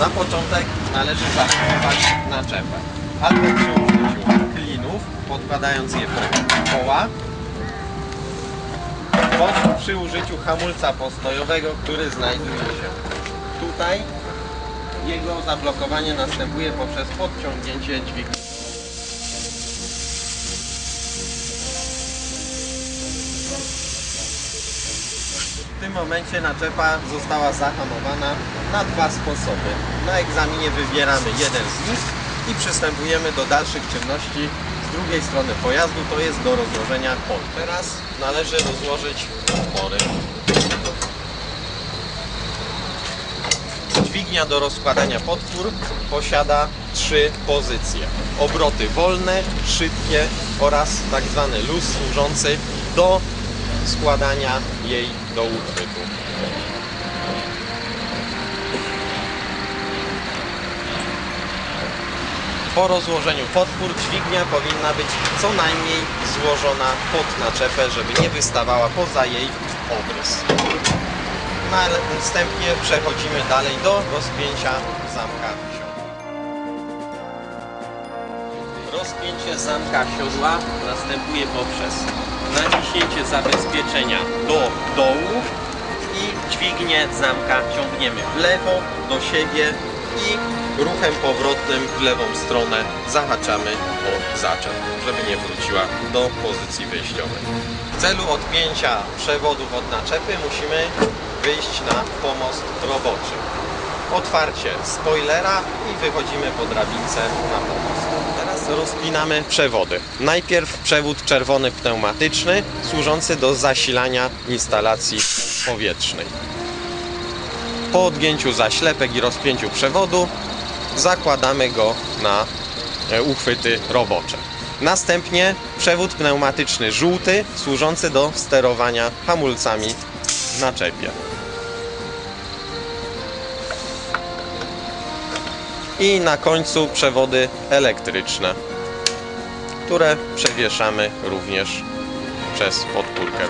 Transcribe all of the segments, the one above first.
Na początek należy zahamować naczepę. Albo przy użyciu klinów, podkładając je pod koła, bądź przy użyciu hamulca postojowego, który znajduje się tutaj. Jego zablokowanie następuje poprzez podciągnięcie dźwigni. W tym momencie naczepa została zahamowana na dwa sposoby. Na egzaminie wybieramy jeden z nich i przystępujemy do dalszych czynności z drugiej strony pojazdu, to jest do rozłożenia kol. Teraz należy rozłożyć opory. Dźwignia do rozkładania podpór posiada trzy pozycje. Obroty wolne, szybkie oraz tak zwany luz służący do składania jej do uchwytu. Po rozłożeniu podpór dźwignia powinna być co najmniej złożona pod naczepę, żeby nie wystawała poza jej obrys. Następnie przechodzimy dalej do rozpięcia zamka siodła. Rozpięcie zamka siodła następuje poprzez naciśnięcie zabezpieczenia do dołu i dźwignię zamka ciągniemy w lewo do siebie i ruchem powrotnym w lewą stronę zahaczamy o zaczep, żeby nie wróciła do pozycji wyjściowej. W celu odpięcia przewodów od naczepy musimy wyjść na pomost roboczy. Otwarcie spoilera i wychodzimy po drabince na pomost. Teraz rozpinamy przewody. Najpierw przewód czerwony pneumatyczny służący do zasilania instalacji powietrznej. Po odgięciu zaślepek i rozpięciu przewodu zakładamy go na e, uchwyty robocze. Następnie przewód pneumatyczny żółty służący do sterowania hamulcami w naczepie. I na końcu przewody elektryczne, które przewieszamy również przez.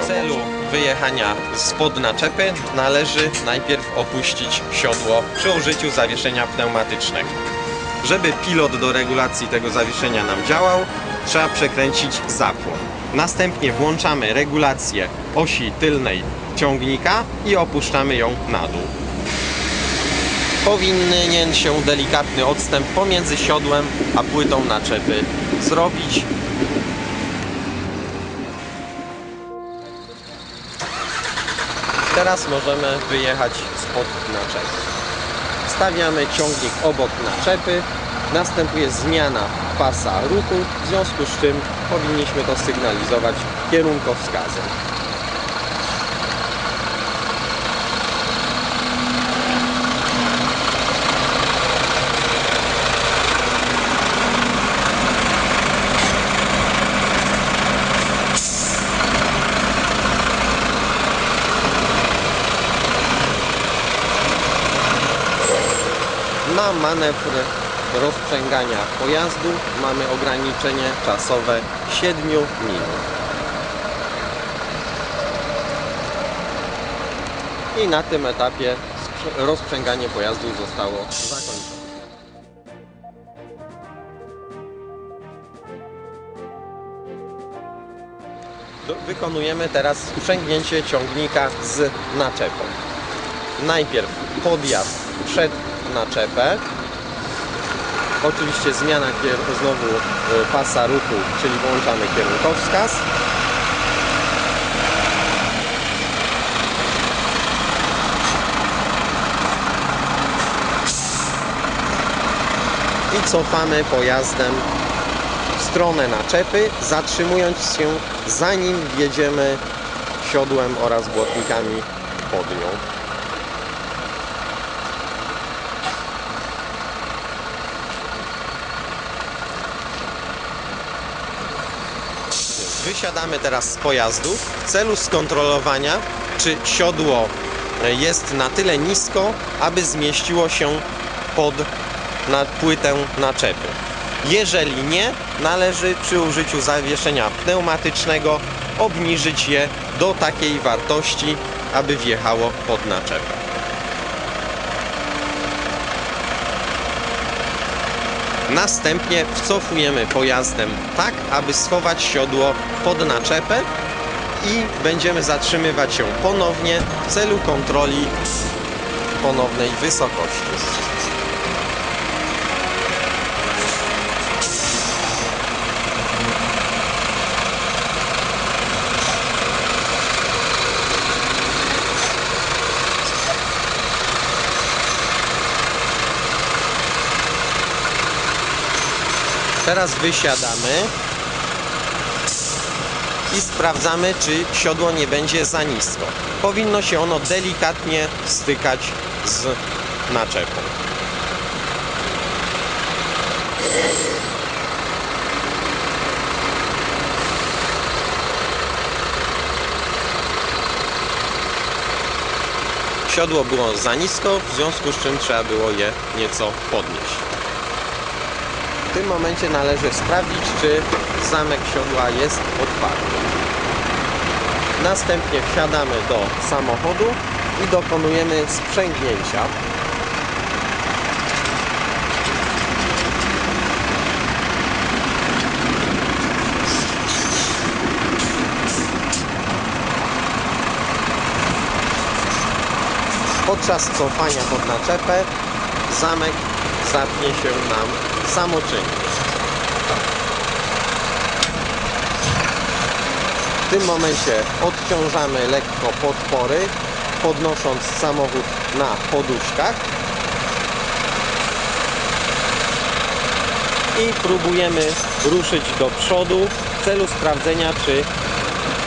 W celu wyjechania spod naczepy należy najpierw opuścić siodło przy użyciu zawieszenia pneumatycznego. Żeby pilot do regulacji tego zawieszenia nam działał, trzeba przekręcić zapłon. Następnie włączamy regulację osi tylnej ciągnika i opuszczamy ją na dół. Powinien się delikatny odstęp pomiędzy siodłem a płytą naczepy zrobić Teraz możemy wyjechać spod naczepy. Stawiamy ciągnik obok naczepy, następuje zmiana pasa ruchu, w związku z czym powinniśmy to sygnalizować kierunkowskazem. Na manewr rozprzęgania pojazdu mamy ograniczenie czasowe 7 minut. I na tym etapie rozprzęganie pojazdu zostało zakończone. Wykonujemy teraz sprzęgnięcie ciągnika z naczepą. Najpierw podjazd przed naczepę. Oczywiście zmiana znowu y, pasa ruchu, czyli włączamy kierunkowskaz. I cofamy pojazdem w stronę naczepy, zatrzymując się zanim wjedziemy siodłem oraz błotnikami pod nią. Wysiadamy teraz z pojazdu w celu skontrolowania, czy siodło e, jest na tyle nisko, aby zmieściło się pod na płytę naczepy. Jeżeli nie, należy przy użyciu zawieszenia pneumatycznego obniżyć je do takiej wartości, aby wjechało pod naczepę. Następnie wcofujemy pojazdem tak, aby schować siodło pod naczepę i będziemy zatrzymywać się ponownie w celu kontroli ponownej wysokości. Teraz wysiadamy i sprawdzamy, czy siodło nie będzie za nisko. Powinno się ono delikatnie stykać z naczepą. Siodło było za nisko, w związku z czym trzeba było je nieco podnieść. Tym momencie należy sprawdzić, czy zamek siodła jest otwarty. Następnie wsiadamy do samochodu i dokonujemy sprzęgnięcia. Podczas cofania pod naczepę zamek zapnie się nam samoczynnie. W tym momencie odciążamy lekko podpory, podnosząc samochód na poduszkach i próbujemy ruszyć do przodu w celu sprawdzenia, czy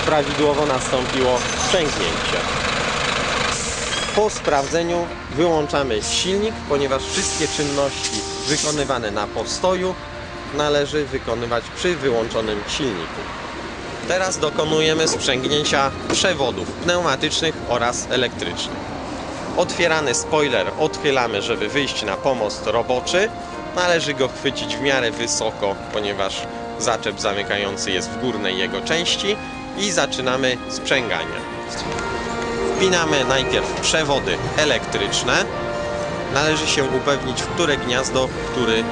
prawidłowo nastąpiło sprzęgnięcie. Po sprawdzeniu wyłączamy silnik, ponieważ wszystkie czynności wykonywane na postoju należy wykonywać przy wyłączonym silniku. Teraz dokonujemy sprzęgnięcia przewodów pneumatycznych oraz elektrycznych. Otwierany spoiler odchylamy, żeby wyjść na pomost roboczy. Należy go chwycić w miarę wysoko, ponieważ zaczep zamykający jest w górnej jego części i zaczynamy sprzęganie. Wpinamy najpierw przewody elektryczne. Należy się upewnić, w które gniazdo, w który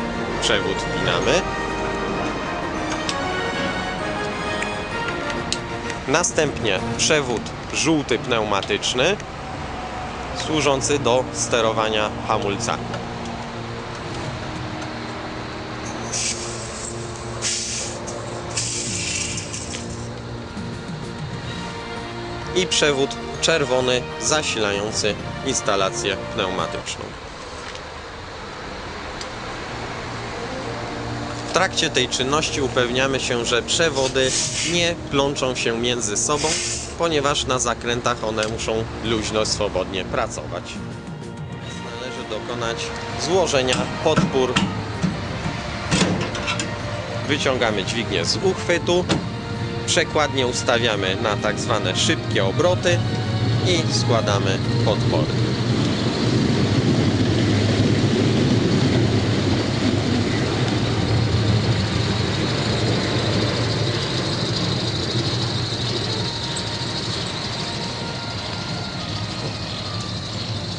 przewód wpinamy. Następnie przewód żółty pneumatyczny służący do sterowania hamulcami. I przewód czerwony zasilający instalację pneumatyczną. W trakcie tej czynności upewniamy się, że przewody nie plączą się między sobą, ponieważ na zakrętach one muszą luźno, swobodnie pracować. Należy dokonać złożenia podpór. Wyciągamy dźwignię z uchwytu, przekładnie ustawiamy na tak zwane szybkie obroty i składamy podpory.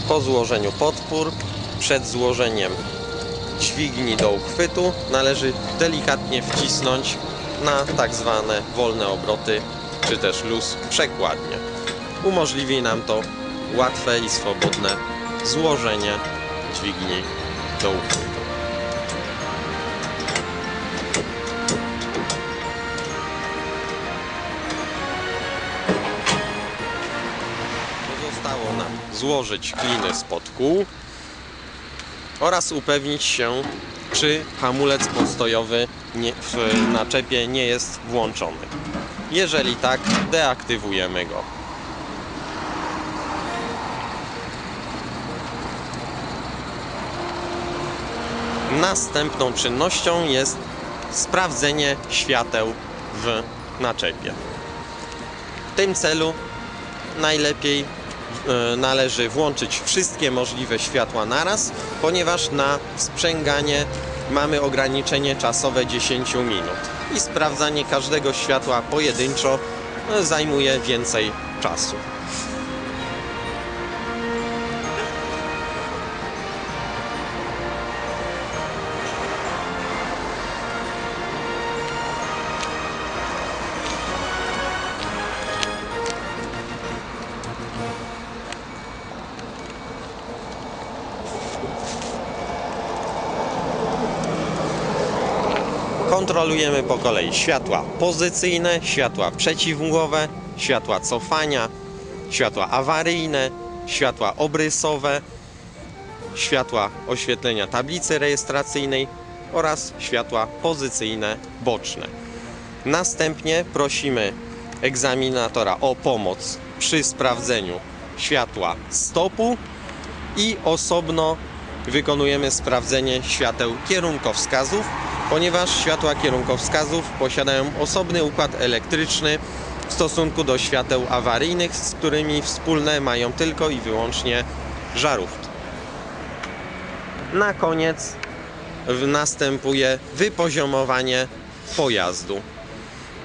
Po złożeniu podpór, przed złożeniem dźwigni do uchwytu należy delikatnie wcisnąć na tak zwane wolne obroty czy też luz przekładnie. Umożliwi nam to łatwe i swobodne złożenie dźwigni do uchwytu. Pozostało nam złożyć kliny spod kół oraz upewnić się, czy hamulec postojowy nie, w naczepie nie jest włączony. Jeżeli tak, deaktywujemy go. Następną czynnością jest sprawdzenie świateł w naczepie. W tym celu najlepiej e, należy włączyć wszystkie możliwe światła naraz, ponieważ na sprzęganie mamy ograniczenie czasowe 10 minut i sprawdzanie każdego światła pojedynczo e, zajmuje więcej czasu. Kontrolujemy po kolei światła pozycyjne, światła przeciwmgłowe, światła cofania, światła awaryjne, światła obrysowe, światła oświetlenia tablicy rejestracyjnej oraz światła pozycyjne boczne. Następnie prosimy egzaminatora o pomoc przy sprawdzeniu światła stopu i osobno wykonujemy sprawdzenie świateł kierunkowskazów, ponieważ światła kierunkowskazów posiadają osobny układ elektryczny w stosunku do świateł awaryjnych, z którymi wspólne mają tylko i wyłącznie żarówki. Na koniec następuje wypoziomowanie pojazdu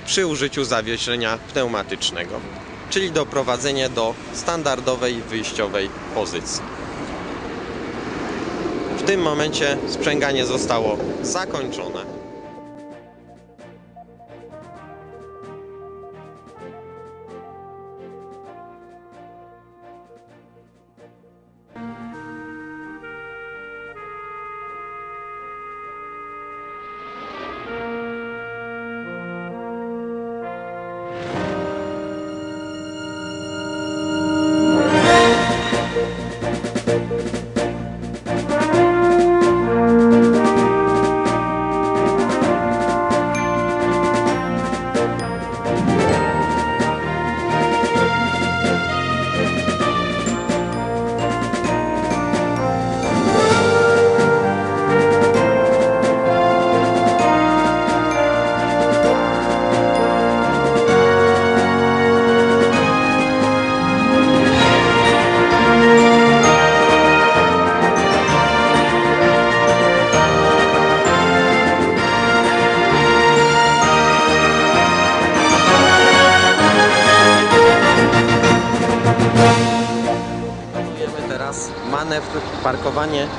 przy użyciu zawieszenia pneumatycznego, czyli doprowadzenie do standardowej wyjściowej pozycji. W tym momencie sprzęganie zostało zakończone.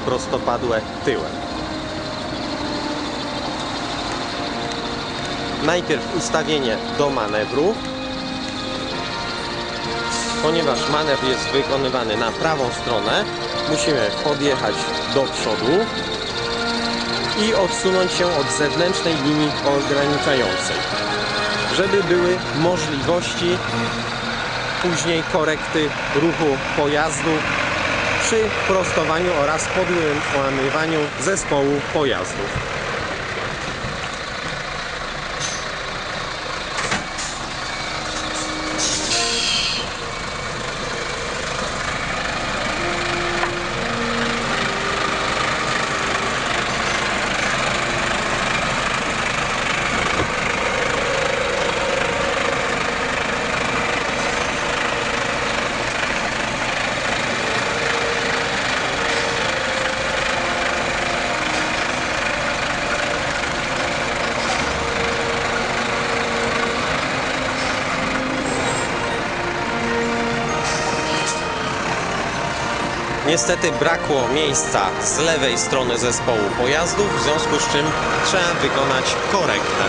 Prostopadłe tyłem. Najpierw ustawienie do manewru. Ponieważ manewr jest wykonywany na prawą stronę, musimy podjechać do przodu i odsunąć się od zewnętrznej linii ograniczającej, żeby były możliwości później korekty ruchu pojazdu przy prostowaniu oraz podłamywaniu zespołu pojazdów. Niestety brakło miejsca z lewej strony zespołu pojazdów, w związku z czym trzeba wykonać korektę.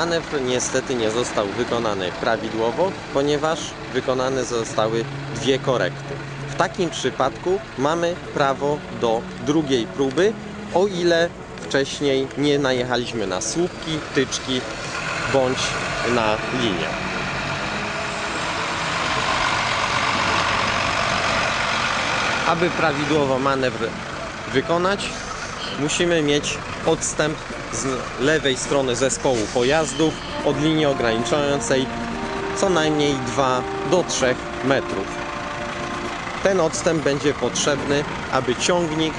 Manewr niestety nie został wykonany prawidłowo, ponieważ wykonane zostały dwie korekty. W takim przypadku mamy prawo do drugiej próby, o ile wcześniej nie najechaliśmy na słupki, tyczki bądź na linię. Aby prawidłowo manewr wykonać, musimy mieć odstęp z lewej strony zespołu pojazdów od linii ograniczającej co najmniej 2 do 3 metrów. Ten odstęp będzie potrzebny, aby ciągnik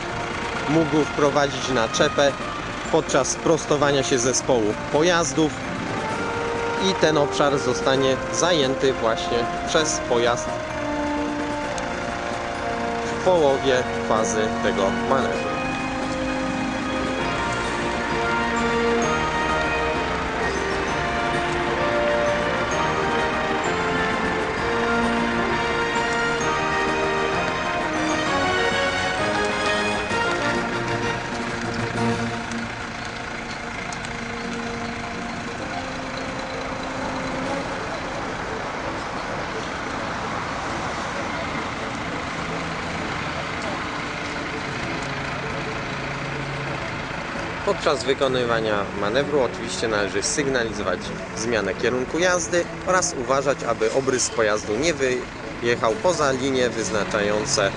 mógł wprowadzić naczepę podczas prostowania się zespołu pojazdów i ten obszar zostanie zajęty właśnie przez pojazd w połowie fazy tego manewru. Podczas wykonywania manewru oczywiście należy sygnalizować zmianę kierunku jazdy oraz uważać, aby obrys pojazdu nie wyjechał poza linie wyznaczające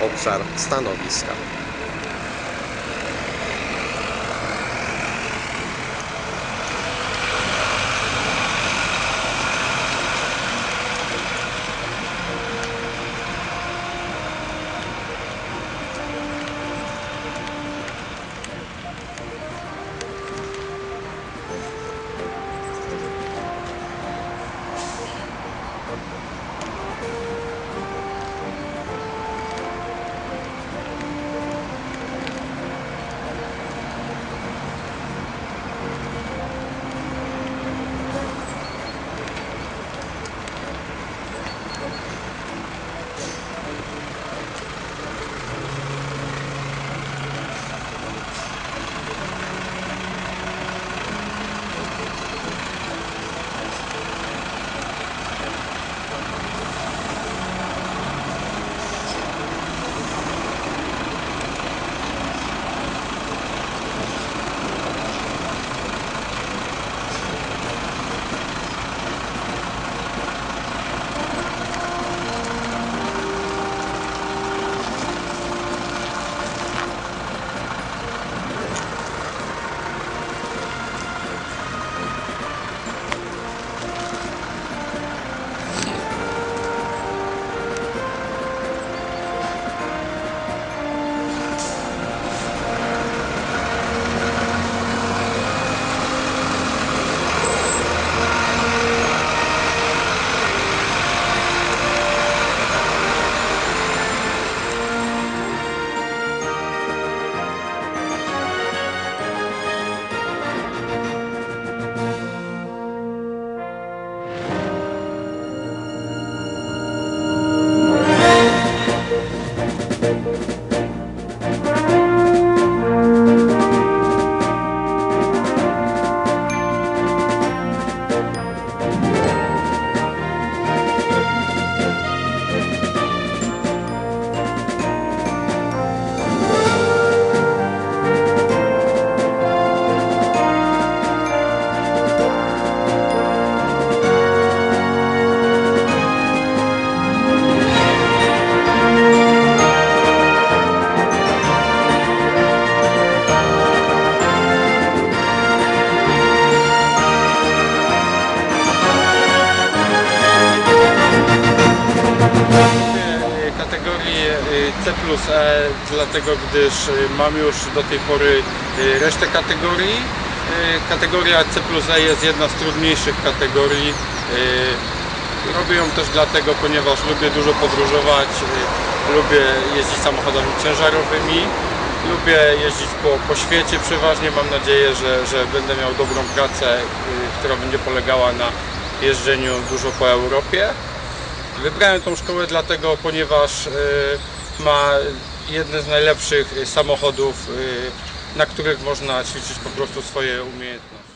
obszar stanowiska. Kategorii y, C plus E, dlatego gdyż y, mam już do tej pory y, resztę kategorii. Kategoria C plus E jest jedna z trudniejszych kategorii. Robię ją też dlatego, ponieważ lubię dużo podróżować, lubię jeździć samochodami ciężarowymi, lubię jeździć po, po świecie przeważnie. Mam nadzieję, że, że będę miał dobrą pracę, która będzie polegała na jeżdżeniu dużo po Europie. Wybrałem tą szkołę dlatego, ponieważ y, ma jedne z najlepszych y, samochodów, y, na których można ćwiczyć po prostu swoje umiejętności.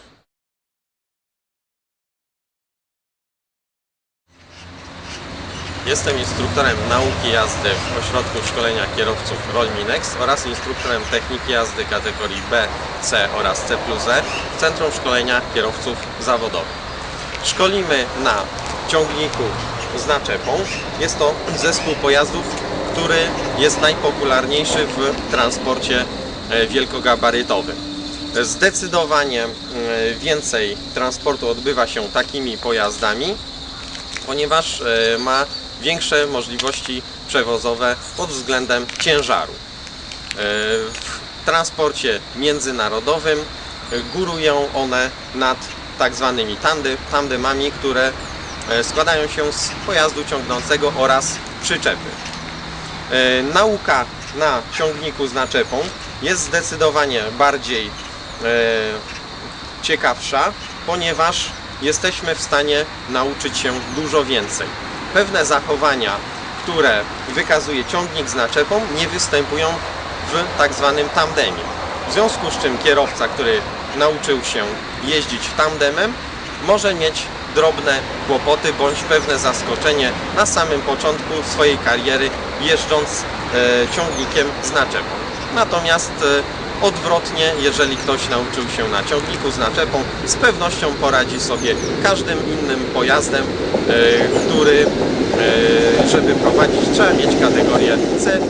Jestem instruktorem nauki jazdy w Ośrodku Szkolenia Kierowców Rolminex oraz instruktorem techniki jazdy kategorii B, C oraz C plus E w Centrum Szkolenia Kierowców Zawodowych. Szkolimy na ciągniku z naczepą. Jest to zespół pojazdów, który jest najpopularniejszy w transporcie e, wielkogabarytowym. Zdecydowanie e, więcej transportu odbywa się takimi pojazdami, ponieważ e, ma większe możliwości przewozowe pod względem ciężaru. W transporcie międzynarodowym górują one nad tak zwanymi tandemami, które składają się z pojazdu ciągnącego oraz przyczepy. E, Nauka na ciągniku z naczepą jest zdecydowanie bardziej e, ciekawsza, ponieważ jesteśmy w stanie nauczyć się dużo więcej. Pewne zachowania, które wykazuje ciągnik z naczepą, nie występują w tak zwanym tandemie. W związku z czym kierowca, który nauczył się jeździć tandemem, może mieć drobne kłopoty bądź pewne zaskoczenie na samym początku swojej kariery jeżdżąc e, ciągnikiem z naczepą. Natomiast e, odwrotnie, jeżeli ktoś nauczył się na ciągniku z naczepą, z pewnością poradzi sobie każdym innym pojazdem, e, który, żeby prowadzić, trzeba mieć kategorię C